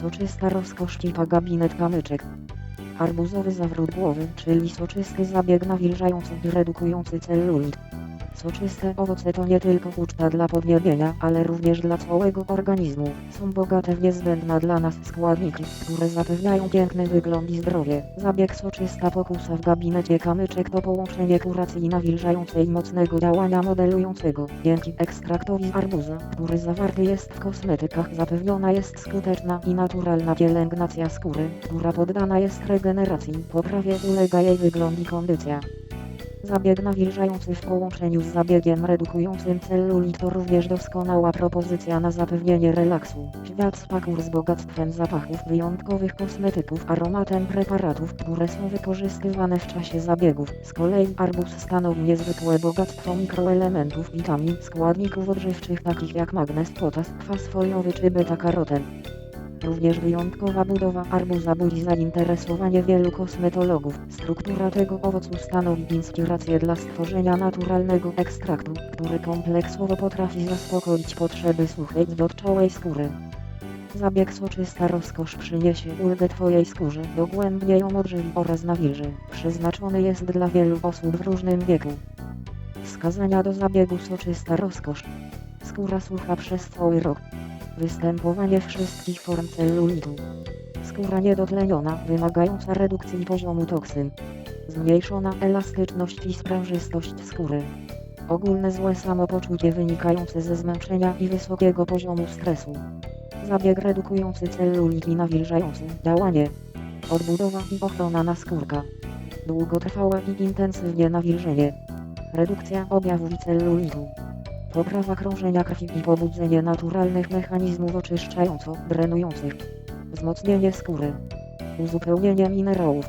Soczysta rozkosz gabinet kamyczek. Arbuzowy zawrót głowy, czyli soczysty zabieg nawilżający i redukujący celulit. Soczyste owoce to nie tylko uczta dla podniebienia, ale również dla całego organizmu. Są bogate w niezbędne dla nas składniki, które zapewniają piękny wygląd i zdrowie. Zabieg soczysta pokusa w gabinecie kamyczek to połączenie kuracji nawilżającej mocnego działania modelującego. Dzięki ekstraktowi z arbuza, który zawarty jest w kosmetykach zapewniona jest skuteczna i naturalna pielęgnacja skóry, która poddana jest regeneracji. Poprawie ulega jej wygląd i kondycja. Zabieg nawilżający w połączeniu z zabiegiem redukującym celulit to również doskonała propozycja na zapewnienie relaksu. Świat spakur z bogactwem zapachów, wyjątkowych kosmetyków, aromatem preparatów, które są wykorzystywane w czasie zabiegów. Z kolei arbuz stanowi niezwykłe bogactwo mikroelementów, witamin, składników odżywczych takich jak magnez, potas, kwas foliowy czy beta-karoten. Również wyjątkowa budowa arbuza budzi zainteresowanie wielu kosmetologów. Struktura tego owocu stanowi inspirację dla stworzenia naturalnego ekstraktu, który kompleksowo potrafi zaspokoić potrzeby suchej, zdotczałej skóry. Zabieg soczysta rozkosz przyniesie ulgę Twojej skórze, dogłębnie ją odżywi oraz nawilży. Przeznaczony jest dla wielu osób w różnym wieku. Wskazania do zabiegu soczysta rozkosz. Skóra sucha przez cały rok. Występowanie wszystkich form celulitu. Skóra niedotleniona, wymagająca redukcji poziomu toksyn. Zmniejszona elastyczność i sprężystość skóry. Ogólne złe samopoczucie wynikające ze zmęczenia i wysokiego poziomu stresu. Zabieg redukujący celulit i nawilżający działanie. Odbudowa i ochrona naskórka. Długotrwałe i intensywnie nawilżenie. Redukcja objawów celulitu. Poprawa krążenia krwi i pobudzenie naturalnych mechanizmów oczyszczająco-drenujących. Wzmocnienie skóry. Uzupełnienie minerałów.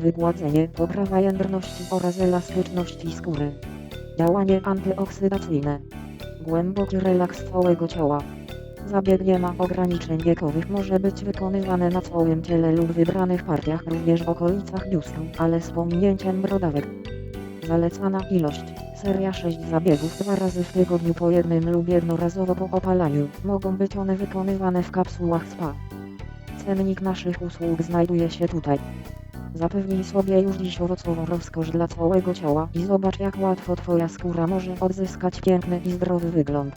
Wygładzenie, poprawa jędrności oraz elastyczności skóry. Działanie antyoksydacyjne. Głęboki relaks całego ciała. Zabieg nie ma ograniczeń wiekowych, może być wykonywany na całym ciele lub wybranych partiach, również w okolicach biustu, ale z pominięciem brodawek. Zalecana ilość. Seria 6 zabiegów dwa razy w tygodniu po jednym lub jednorazowo po opalaniu. Mogą być one wykonywane w kapsułach spa. Cennik naszych usług znajduje się tutaj. Zapewnij sobie już dziś owocową rozkosz dla całego ciała i zobacz jak łatwo Twoja skóra może odzyskać piękny i zdrowy wygląd.